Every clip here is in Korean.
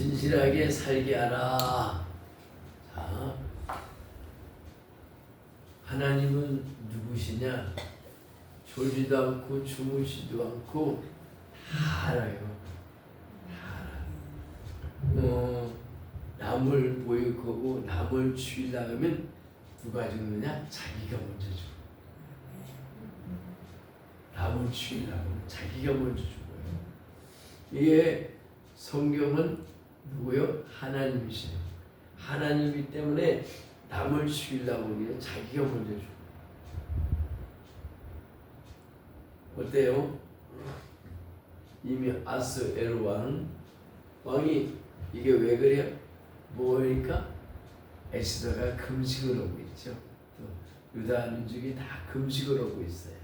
진실하게 살게 하라. 자, 하나님은 누구시냐? 졸지도 않고 주무시도 않고 다 알아요. 어, 남을 모욕하고 남을 죽이려고 하면 누가 죽느냐? 자기가 먼저 죽어. 남을 죽이려고 하면 자기가 먼저 죽어요. 이게 성경은 누구요? 하나님이시요. 하나님이기 때문에 남을 죽이려고 하면 자기가 먼저 죽어. 어때요? 이미 아스 에르 왕 왕이 이게 왜 그래요? 뭐니까 에스더가 금식을 하고 있죠. 또 유다 민족이 다 금식을 하고 있어요.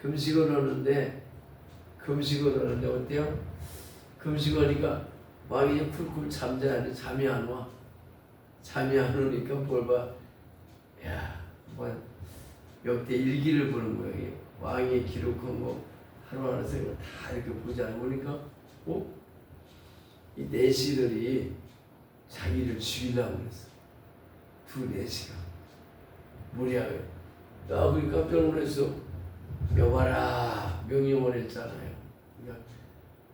금식을 하는데 금식을 하는데 어때요? 금식하니까 왕이 쿨쿨 잠자는데 잠이 안 와. 잠이 안 오니까 뭘 봐. 야, 뭐 역대 일기를 보는 거예요. 왕이 기록한 거 하루하루 생각 다 이렇게 보자 보니까 어? 이 내시들이 자기를 죽이려고 그랬어. 두 내시가. 뭐냐. 나 그게 깜짝 놀랐어. 여봐라. 명령을 했잖아요. 그러니까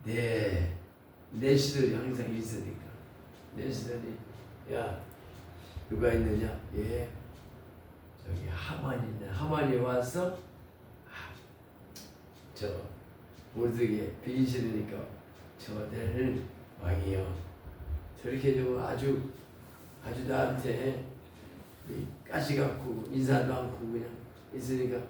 네. 내시들이 항상 있으니까. 내시들이 야 누가 있느냐? 예. 저기 하만이 있네. 하만이 와서 아, 저 모르게 비기 싫으니까 저 내는 왕이요. 저렇게 좀 아주 아주 나한테 이 가시 갖고 인사도 않고 그냥 있으니까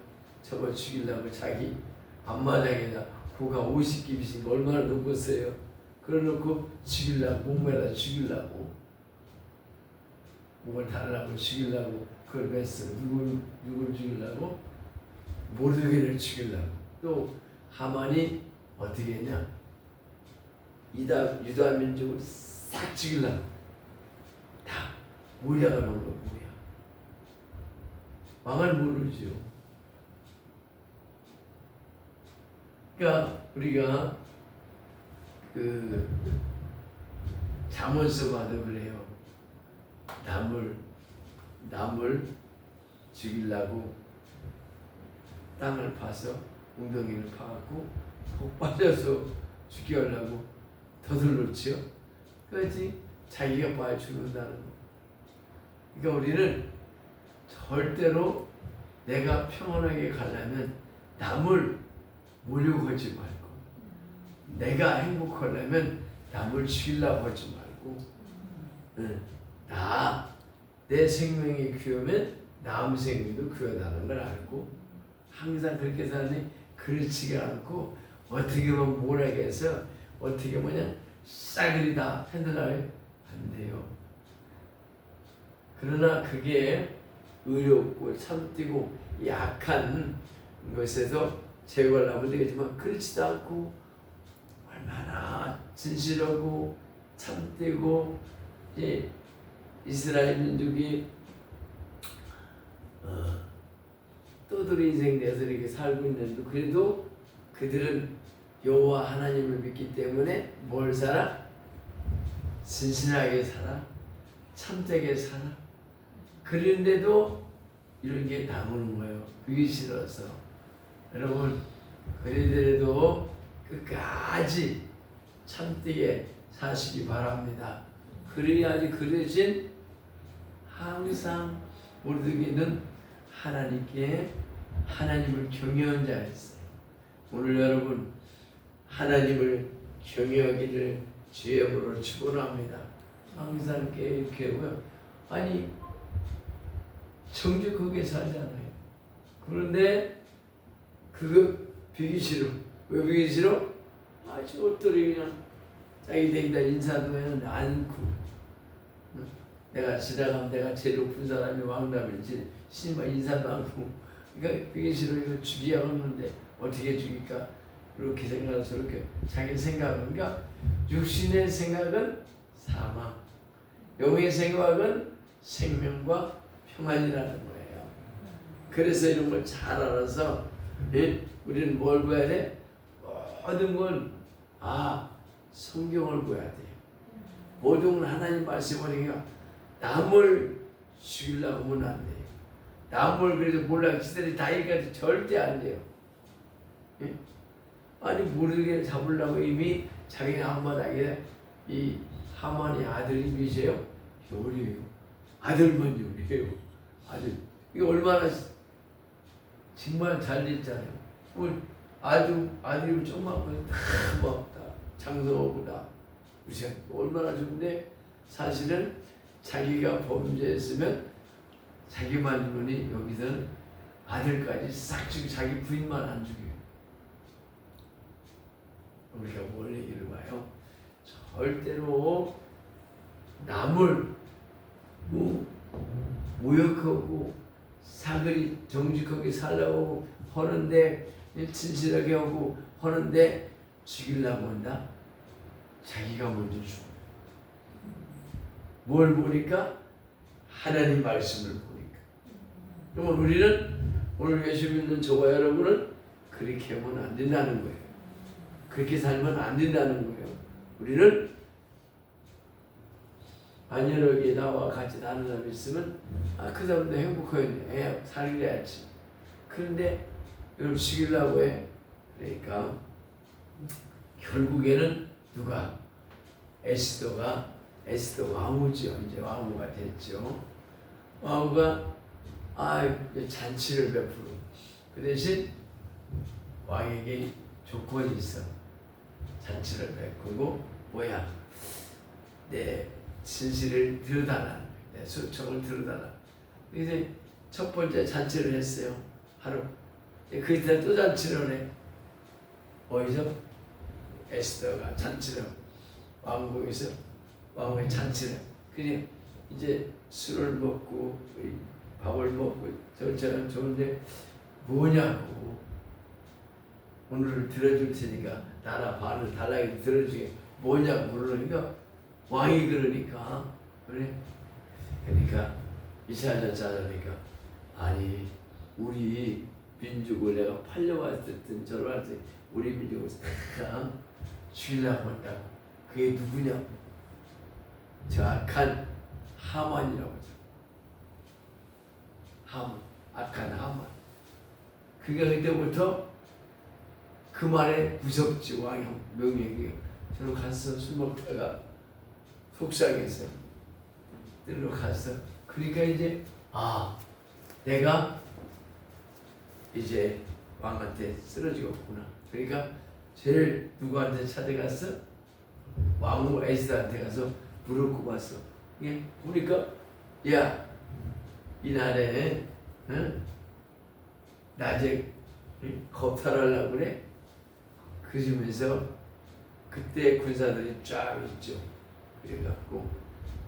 저거 죽이려고 자기 앞마당에다 고가 50기비씩 얼마나 높았어요. 그래놓고 죽이려고 목매다 죽이려고 목을 달라고 죽이려고 그걸 했어. 누굴 누굴 죽이려고 모르게를 죽이려고 또 하만이 어떻게 했냐? 이다 유다 민족을 싹 죽이려고 다 모야가 놓은 거 모야. 왕을 모르죠. 그러니까 우리가 그 잠언서 봐도 그래요. 남을 남을 죽이려고 땅을 파서 웅덩이를 파갖고 복 빠져서 죽이려고 더들렀지요. 그렇지 자기가 봐야 죽는다는 거. 그러니까 우리는 절대로 내가 평안하게 가려면 남을 모욕하지 말고 내가 행복하려면 남을 죽이려고 하지 말고 응. 나내 생명이 귀하면 남 생명도 귀하다는 걸 알고 항상 그렇게 사니 그렇지가 않고 어떻게 보면 뭐라해서 어떻게 뭐냐 싸그리 다 핸들하면 안 돼요. 그러나 그게 의롭고 참뛰고 약한 것에서 제거를 하면 되겠지만 그렇지도 않고 진실하고 참되고 이 이스라엘 민족이 어, 떠돌이 인생 내서 이렇게 살고 있는데 그래도 그들은 여호와 하나님을 믿기 때문에 뭘 살아? 진실하게 살아, 참되게 살아. 그런데도 이런 게 남는 거예요. 그게 싫어서 여러분 그래도 끝까지 참되게 사시기 바랍니다. 그래야지 그 대신 항상 모르기는 하나님께 하나님을 경외한 자였어요. 오늘 여러분 하나님을 경외하기를 이름으로 축원합니다. 항상 계획하고요. 아니 정직하게 살잖아요. 그런데 그거 비기 싫어. 왜 비기 싫어? 아주 옷들이 그냥 자기 댕다 인사도 해는데 않고 내가 지나가면 내가 제일 높은 사람이 왕답이지 신발 인사도 않고 그러니까 비기 싫어 이거 죽이야겠는데 어떻게 죽일까 그렇게 생각해서 이렇게 자기 생각은 그러니까 육신의 생각은 사망 영의 생각은 생명과 평안이라는 거예요. 그래서 이런 걸 잘 알아서 예? 우리는 뭘 구해야 돼? 모든 건 아, 성경을 구해야 돼요. 모든 하나님 말씀 보니까 남을 죽이려고 하면 안 돼요. 남을 그래도 몰라 기들이 다이까지 절대 안 돼요. 예? 아니 모르게 잡으려고 이미 자기 앞마당에 이 하만의 아들이 미세요 요리예요. 아들만 요리해요. 아들 이게 얼마나 정말 잘 됐잖아요. 뭐 아주 아들이 조금만 다 고맙다. 장성호보다 우리가 얼마나 좋은데 사실은 자기가 범죄했으면 자기만 죽으니 여기서는 아들까지 싹 죽이 자기 부인만 안 죽여요. 우리가 뭘 얘기를 봐요? 절대로 남을 뭐 모욕하고 사글이 정직하게 살라고 하는데 진실하게 하고 하는데 죽이려고 한다. 자기가 먼저 죽어. 뭘 보니까 하나님 말씀을 보니까. 그러면 우리는 오늘 예수 믿는 저와 여러분은 그렇게 하면 안 된다는 거예요. 그렇게 살면 안 된다는 거예요. 우리는 안연하게 나와 같이 나는 사람 있으면 아, 그 사람도 행복하겠네. 애 살려야지. 그런데 여러분 죽이려고 해. 그러니까 결국에는 누가 에스더가 에스더 왕후죠. 이제 왕후가 됐죠. 왕후가 아 잔치를 베푸고 그 대신 왕에게 조건이 있어. 잔치를 베푸고 뭐야 내 진실을 들여달라 내 소청을 들여달라. 이제 첫 번째 잔치를 했어요. 하루. 그 이틀 또 잔치를 해. 어디서? 에스더가 잔치를 왕국에서 왕의 잔치를. 그냥 이제 술을 먹고 밥을 먹고 저처럼 좋은데 뭐냐고 오늘 들어줄 테니까 나라 반을 달라게 들어주게 뭐냐고 물으니까 왕이 그러니까 그래 그러니까 이사야 자라니까 아니 우리 민족을 내가 팔려왔을 저를 할때 우리 민족을 다죽 이려고 한다 그게 누구냐 저 악한 하만이라고 하죠 하만 악한 하만 그게 그때부터 그 말에 무섭지 왕이 명령이 저로 가서 술 먹다가 속상해서 들로 갔어. 그러니까 이제 아 내가 이제 왕한테 쓰러지겠구나. 그러니까 제일 누구한테 찾아갔어? 왕후 에스더한테 가서 무릎 꿇었어. 예? 보니까 야 이날에 응? 낮에 겁탈하려고 그래? 그러면서 그때 군사들이 쫙 있죠. 그래갖고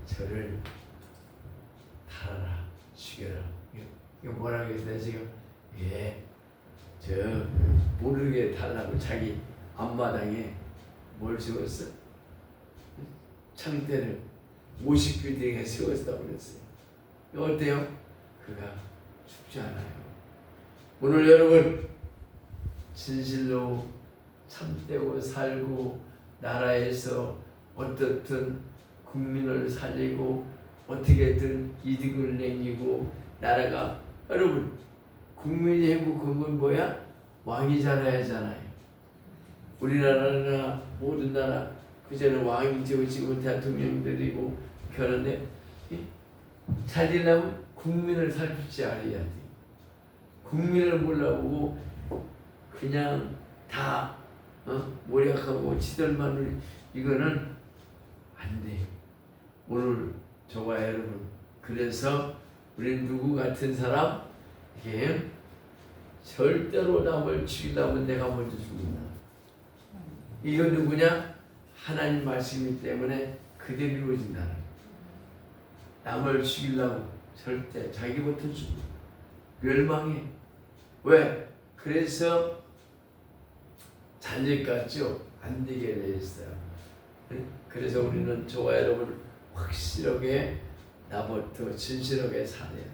저를 달아라, 죽여라. 이거 뭐라고 했어요 지금? 예, 저 모르게 달라고 자기 앞마당에 뭘 세웠어? 창대를 50빌딩에 세웠다고 그랬어요. 어때요? 그가 죽지 않아요. 오늘 여러분 진실로 참되고 살고 나라에서 어떻든 국민을 살리고 어떻게든 이득을 내기고 나라가 여러분 국민이 행복한 건 뭐야? 왕이 잘해야잖아요. 우리나라나 모든 나라 그전에 왕이 되고 지금 대통령들이고 그러는데 살리려면 국민을 살피지 않아야 돼. 국민을 몰라보고 그냥 다 어? 모략하고 지들만을 이거는 안 돼. 오늘 저와 여러분 그래서 우리 누구 같은 사람 이게 절대로 남을 죽이려면 내가 먼저 죽는다. 이건 누구냐? 하나님 말씀이기 때문에 그대로 이루어진다. 남을 죽이려고 절대 자기부터 죽어. 멸망해. 왜? 그래서 잔일 같죠? 안 되게 돼 있어요. 그래서 우리는 저와 여러분 확실하게 나부터 진실하게 살아야 돼.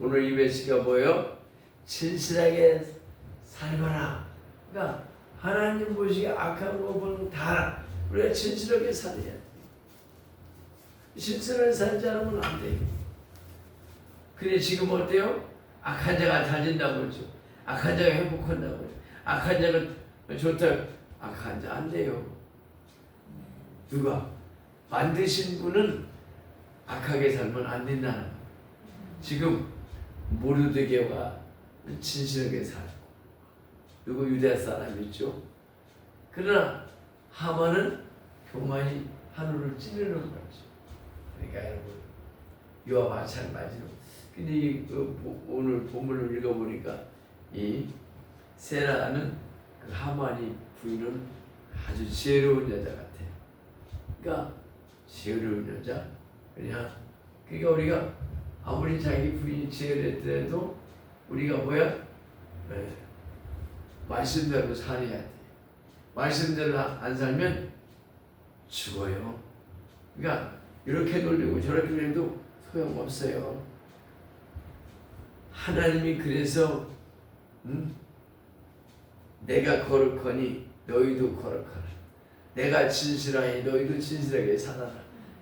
오늘 이 메시가 뭐예요? 진실하게 살거라. 그러니까 하나님 보시기에 악한 거 보는 다 우리가 진실하게 살아야 돼. 신선을 살지 않으면 안 돼요. 근데 지금 어때요? 악한 자가 다진다고 그러죠. 악한 자가 행복한다고 그러죠. 악한 자가 좋다. 악한 자 안 돼요. 누가? 만드신 분은 악하게 살면 안 된다는 거예요. 지금 모르드게가 진실하게 살고 그리고 유대 사람이죠. 그러나 하만은 교만이 하늘을 찌르는 거죠. 그러니까 여러분 이와 마찬가지로 근데 이 그, 보- 오늘 본문을 읽어보니까 이 세라는 그 하만이 부인은 아주 지혜로운 여자 같아요. 그러니까 지혜로운 여자 그냥 그러니까 우리가 아무리 자기 부인이 지혜롭더라도 우리가 뭐야? 네. 말씀대로 살아야 돼. 말씀대로 안 살면 죽어요. 그러니까 이렇게 놀리고 저렇게 놀려도 소용없어요. 하나님이 그래서 음? 내가 거룩하니 너희도 거룩하라. 내가 진실하니 너희도 진실하게 살아라.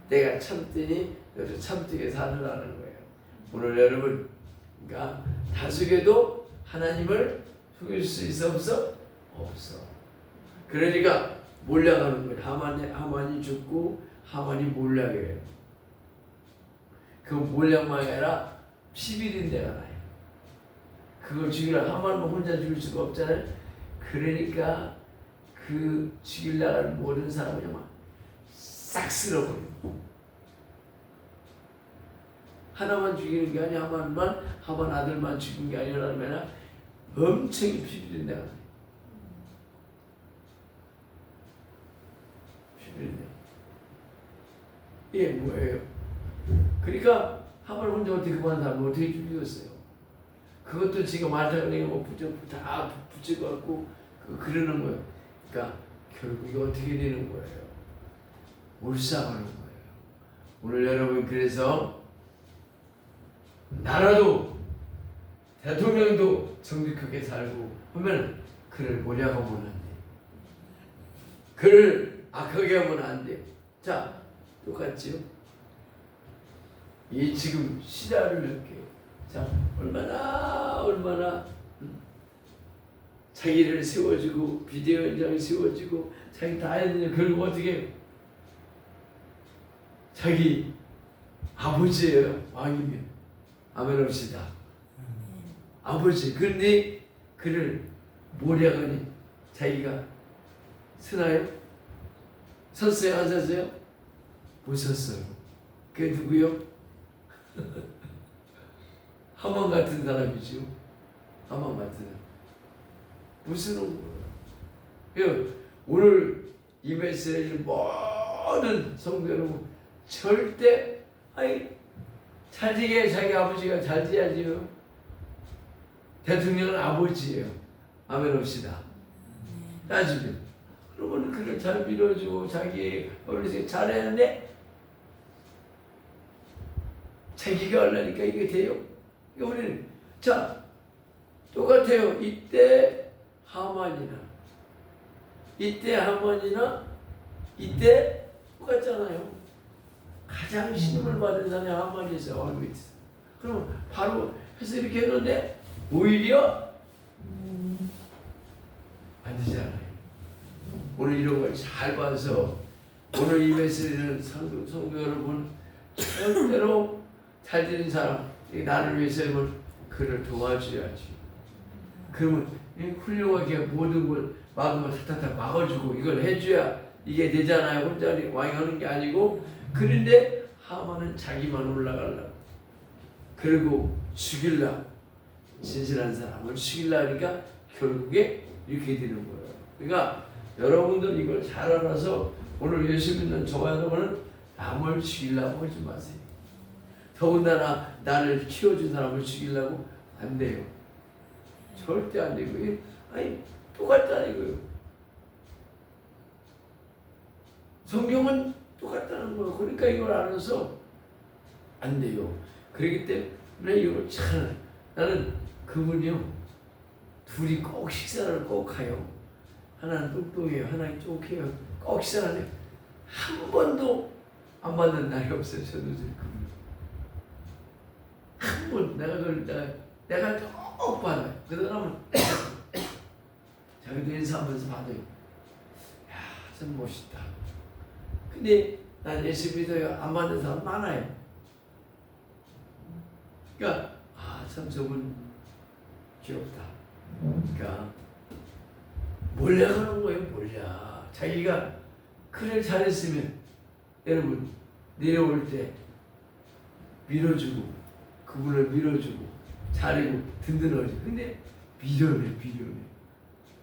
내가 참되니 너희도 참되게 살으라는 거예요. 오늘 여러분, 그러니까 다수게도 하나님을 속일 수 있어 없어? 없어. 그러니까 몰려가는 거예요. 하만이, 하만이 죽고 하만이 몰려해요. 그 몰려만 아니라 피비린내가 나요. 그걸 죽이려 하만은 혼자 죽일 수가 없잖아요. 그러니까 그 죽이려는 모든 사람을 막싹 쓸어버려요. 하나만 죽이는 게 아니야 하만만 하만 아들만 죽인 게 아니라면 엄청 피비린내가 나요. 피비린내. 이게 뭐예요? 그러니까 하만 혼자 어떻게 그만 살면 어떻게 죽이겠어요? 그것도 지금 뭐 붙여 다 붙여갖고 그 그러는 거예요. 그러니까 결국에 어떻게 되는 거예요? 몰상하는 거예요. 오늘 여러분 그래서 나라도 대통령도 정직하게 살고 하면 그를 모략하면 안 돼. 그를 악하게 하면 안 돼요. 자, 똑같지요? 이 지금 시다를 느껴요. 자, 얼마나 얼마나 음, 자기를 세워주고 비대오 현장을 세워주고 자기 다 했는데 결국 어떻게? 자기 아버지예요 왕이면 아멘 합시다 아버지 그런데 그를 모략하니 자기가 쓰나요? 섰어요 안 섰어요? 못 섰어요 그게 누구요? 하만 같은 사람이죠. 하만 같은 사람. 무슨 거예요? 오늘 이 메시지 모든 성도 여러분 절대 잘 지게 자기 아버지가 잘 지야지요. 대통령은 아버지예요. 아멘 합시다. 따지면 그러면 그를 잘 밀어주고 자기 어르신 잘했는데 자기가 하려니까 이게 돼요. 우리는 자 똑같아요. 이때 하만이나 이때 하만이나 이때 똑같잖아요. 가장 신임을 받은 사람이 하만이 있어요. 알고 있어. 그럼 바로 해서 이렇게 했는데 오히려 안 되잖아요. 오늘 이런 걸 잘 봐서 오늘 이 메시지는 성도, 여러분 절대로 잘 되는 사람 이 나를 위해서는 그를 도와줘야지. 그러면 이 훌륭하게 모든 걸 막으면 타타타 막아주고 이걸 해줘야 이게 되잖아요. 혼자 왕이 하는 게 아니고 그런데 하만은 자기만 올라가려고 그리고 죽일라 진실한 사람을 죽일라 하니까 결국에 이렇게 되는 거예요. 그러니까 여러분들 이걸 잘 알아서 오늘 예수 믿는 저와 여러분은 남을 죽이려고 하지 마세요. 더군다나 나를 키워준 사람을 죽이려고 안 돼요. 절대 안 되고 이- 아니 똑같다는 거예요. 성경은 똑같다는 거예요. 그러니까 이걸 알아서 안 돼요. 그렇기 때문에 이걸 잘 나는 그분이요 둘이 꼭 식사를 꼭 가요. 하나는 똑똑해요. 하나는 쪽해요. 꼭 식사를 해요. 한 번도 안 받는 날이 없어요. 저도 지금. 한번 내가 그걸 내가 내가 꼭 받아요. 그 사람은 자기도 인사하면서 받아요. 야, 참 멋있다. 근데 난 예수 믿어요. 안 받는 사람 많아요. 그러니까 아, 참 저분 귀엽다. 그러니까 몰래 하는 거예요, 몰래. 자기가 그래 잘했으면 여러분 내려올 때 밀어주고 그분을 밀어주고 잘하고 든든하지. 근데 밀어내, 밀어내,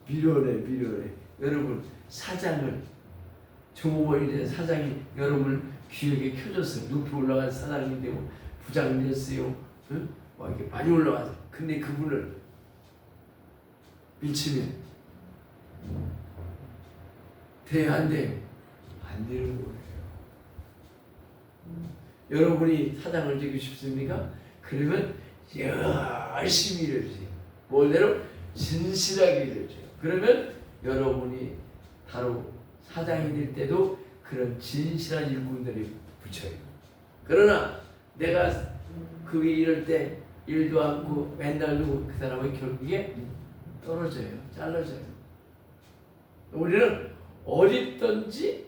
밀어내, 밀어내. 여러분 사장을 종업원이 된 사장이 여러분을 귀하게 켜줬어요. 높이 올라간 사장이 되고 부장이 됐어요. 응? 막 이렇게 많이 올라가서. 근데 그분을 미치면 돼, 안 돼요? 안 되는 거예요. 여러분이 사장을 되고 싶습니까? 그러면 열심히 일해주세요. 뭘대로 진실하게 일해줘요. 그러면 여러분이 바로 사장이 될 때도 그런 진실한 일꾼들이 붙여요. 그러나 내가 그 일할 때 일도 않고 맨날 두고 그 사람은 결국에 떨어져요. 잘라져요. 우리는 어딨든지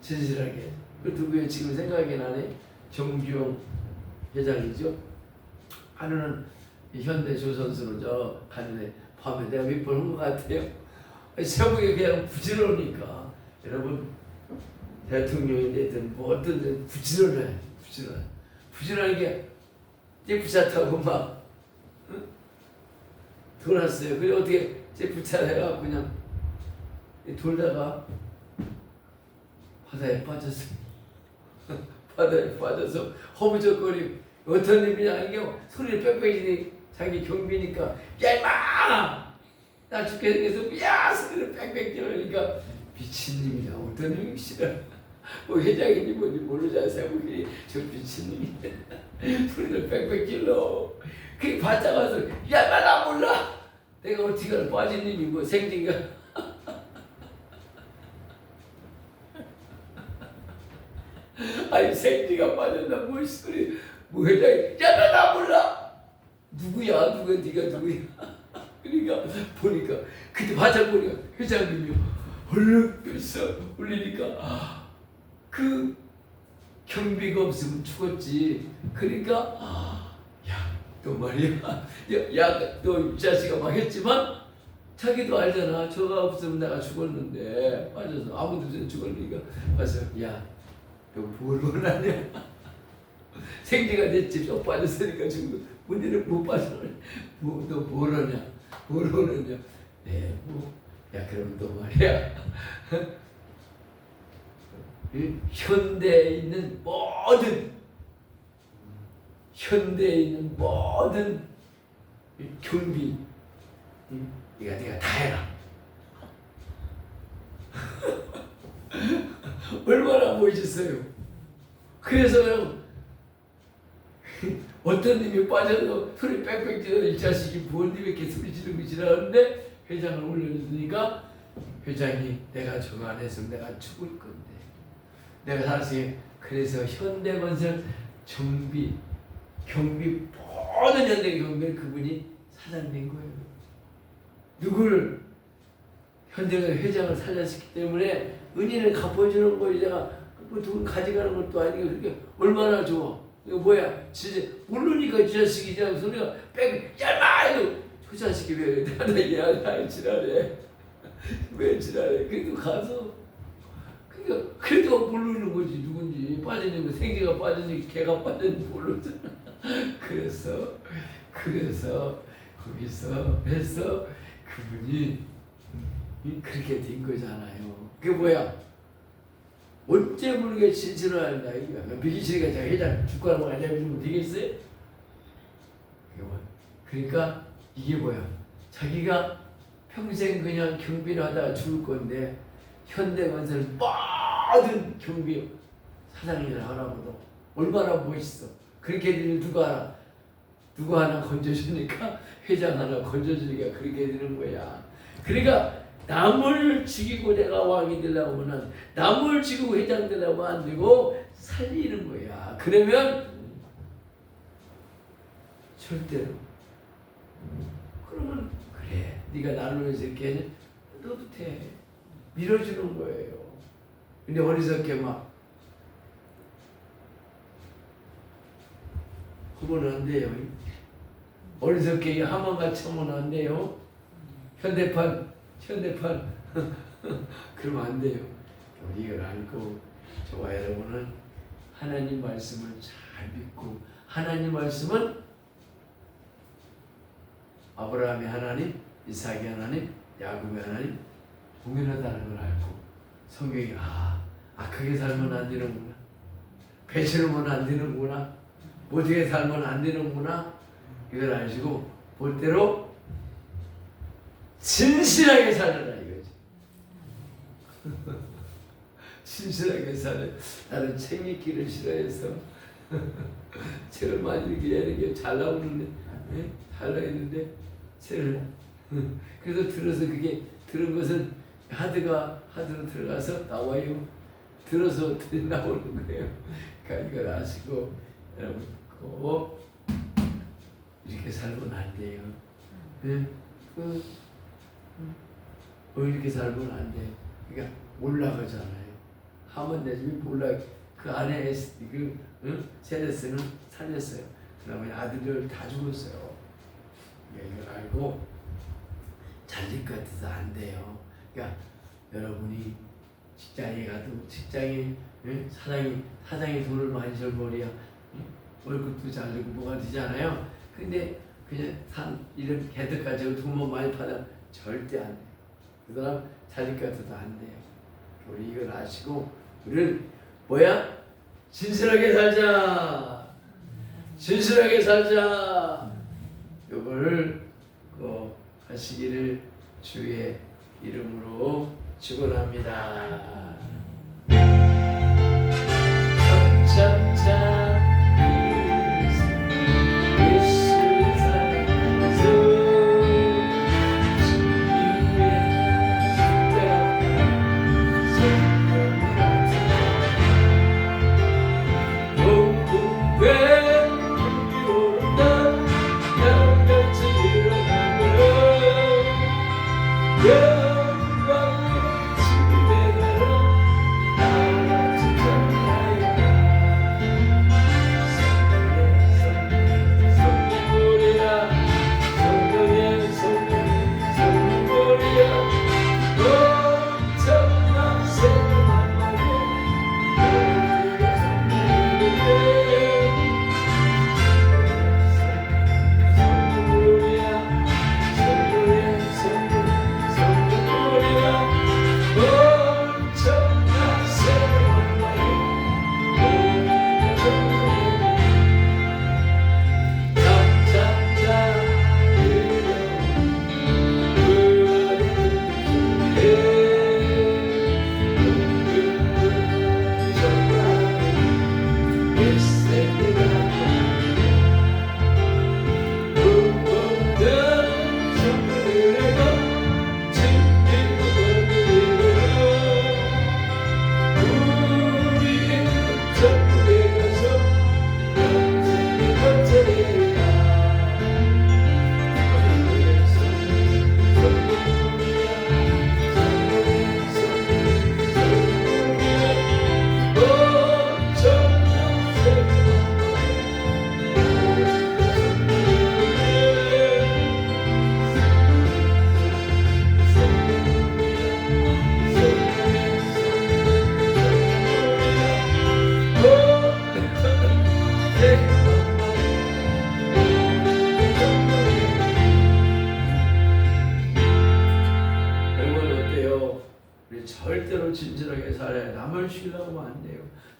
진실하게. 그 누구예요? 지금 생각이 나네. 정규영 회장이죠. 하루는 현대 조선수로 저 갔는데 밤에 내가 한것 같아요. 새벽에 그냥 부지런하니까 여러분 대통령이 됐든 뭐 어떤 데 부지런해 부지런 부지런하게 제프차 타고 막 응? 돌았어요. 그래 어떻게 제프차 해가 그냥 돌다가 바다에 빠졌어. 바다에 빠져서 허무적거리고 어떤 의미냐 이게 소리를 빽빽이지 자기 경비니까 야 임마! 나 죽게 생겨서 야! 소리를 빽빽 지르니까 미친놈이야 어떤 의미시라. 뭐 회장인지 뭔지 모르잖아 세국이 저 미친놈이 소리를 빽빽 질러. 그 바짝 와서 야 나 몰라 내가 어떻게 빠진 놈이 뭐 생긴가? 아니 생쥐가 빠졌나? 뭘 소리. 뭐 회장이 야나 나 몰라? 누구야? 누가 네가 누구야? 그러니까 보니까 그때 바짝 보니까 회장님이 얼른 벌써 올리니까 그 경비가 없으면 죽었지. 그러니까 야 너 말이야 야너 자식아 막 했지만 자기도 알잖아 저가 없으면 내가 죽었는데 빠져서 아무도 죽었으니까 와서 야너 뭘 원하냐? 됐지 쏙 빠졌으니까 지금 문제는 못 빠져. 뭐너뭘 하냐? 뭘 원하냐? 네, 뭐, 야 그럼 너 말이야. 이 현대에 있는 모든 현대에 있는 모든 이 경비 이- 이거 네가 다 해라. 얼마나 멋있어요. 그래서요, 어떤 님이 빠져서 소리 빽빽 지르 이 자식이 부모님 이렇게 소리 지르고 지나가는데 회장을 올려주니까 회장이 내가 저거 안 했으면 내가 죽을 건데 내가 사실 그래서 현대건설 정비 경비 모든 현대 경비 그분이 사장된 거예요. 누굴 현대가 회장을 살렸기 때문에 은인을 갚아주는 거 내가 뭐 누굴 가져가는 것도 아니고 그게 얼마나 좋아. 이거 뭐야? 진짜 모르니까 이 자식이 그냥 소리가 빽 얇아 이거 그 자식이 왜 나한테 야야 지랄해 왜 지랄해? 그래도 가서 그러니까 그래도 모르는 거지 누군지 빠지는 거 생기가 빠지니 개가 빠졌는지 모르잖아. 그래서 그래서 거기서 해서 그분이 이 그렇게 된 거잖아요. 그게 뭐야? 언제 모르게 진실을 한다 이거야. 비기치가 자 회장 주가를 안 잡으면 되겠어요? 뭐야? 그러니까 이게 뭐야? 자기가 평생 그냥 경비를 하다가 죽을 건데 현대건설 모든 경비 사장님을 하라고도 얼마나 멋있어. 그렇게 되면 누가 알아? 누가 하나 건져주니까 회장 하나 건져주니까 그렇게 되는 거야. 그러니까 남을 죽이고 내가 왕이 되려고 하면 남을 죽이고 회장 되려고 안 되고 살리는 거야. 그러면 절대로 그러면 그래 네가 나를 위해서 이렇게 해. 너도 돼 밀어주는 거예요. 근데 어리석게 막 그건 안 돼요. 어리석게 하만같이 하면 안 돼요. 현대판 현대판 그러면 안 돼요. 이걸 알고 저와 여러분은 하나님 말씀을 잘 믿고 하나님 말씀은 아브라함의 하나님, 이삭의 하나님, 야곱의 하나님 공연하다는 걸 알고 성경이 아 악하게 살면 안 되는구나 배처럼은 안 되는구나 못하게 살면 안 되는구나. 이걸 아시고 볼 대로 진실하게 살아라 이거지. 진실하게 살아. 나는 책 읽기를 싫어해서 책을 많이 읽기 하는 게잘 나오는데 예? 잘 나있는데 책을 그래서 들어서 그게 들은 것은 하드가 하드로 들어가서 나와요. 들어서 나오는 거예요? 그러니까 이걸 아시고 여러분 꼭 이렇게 살면 안 돼요 예? 그, 어, 이렇게 살면 안 돼. 그러니까 올라가잖아요. 하면 내 집이 몰라. 그 안에 그 응? 세레스는 살렸어요. 그다음에 아들들 다 죽었어요. 그러니까 이걸 알고 잘릴 것 같아서 안 돼요. 그러니까 여러분이 직장에 가도 직장에 응? 사장이 사장이 돈을 많이 벌이야 응? 월급도 잘 주고 뭐가 되잖아요. 근데 그냥 산 이런 개들 가지고 돈만 많이 받아 절대 안 돼. 그 사람 같아도 안 돼요. 우리 이걸 아시고 우리는 뭐야? 진실하게 살자. 진실하게 살자. 이걸 그 하시기를 주의 이름으로 축원합니다.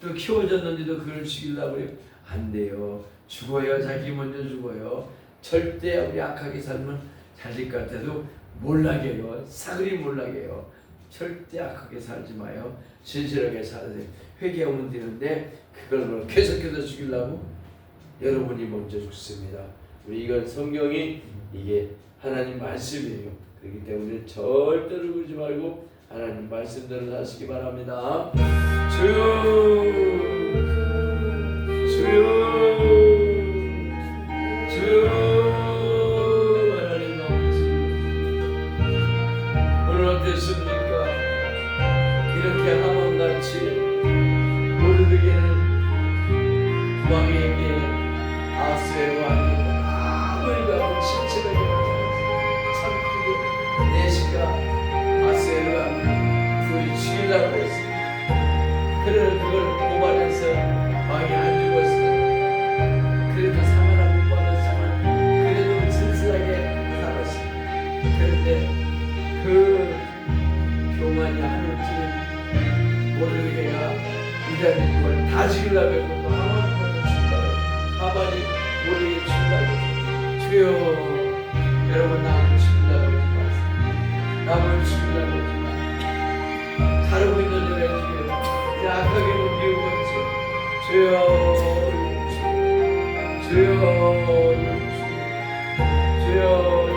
또 키워졌는데도 그걸 죽이려고 해요? 안 돼요. 죽어요. 자기 먼저 죽어요. 절대 우리 악하게 살면 것 같아도 몰락해요. 사그리 몰락해요. 절대 악하게 살지 마요. 진실하게 살아요. 회개하면 되는데 그걸 뭐 계속해서 죽이려고 여러분이 먼저 죽습니다. 우리 이건 성경이 이게 하나님 말씀이에요. 그렇기 때문에 절대로 그러지 말고 하나님 말씀대로 하시기 바랍니다. 주여 주여 주여 하나님 아버지 오늘 어땠습니까? 이렇게 하나님같이 그걸 고발해서 왕이 안 죽었어요. 그래도 사망을 못 받았지만 그래도 진실하게 살았습니다. 그런데 그 교만이 하늘 찌는 모르게가 이다는 걸다 죽이려고 했고 하만이 죽이려고 하만이 모르게 죽이려고 주여 여러분 남을 죽이려고 하지 마세요 남을 죽이려고 약하게 주여 주여 주여 주여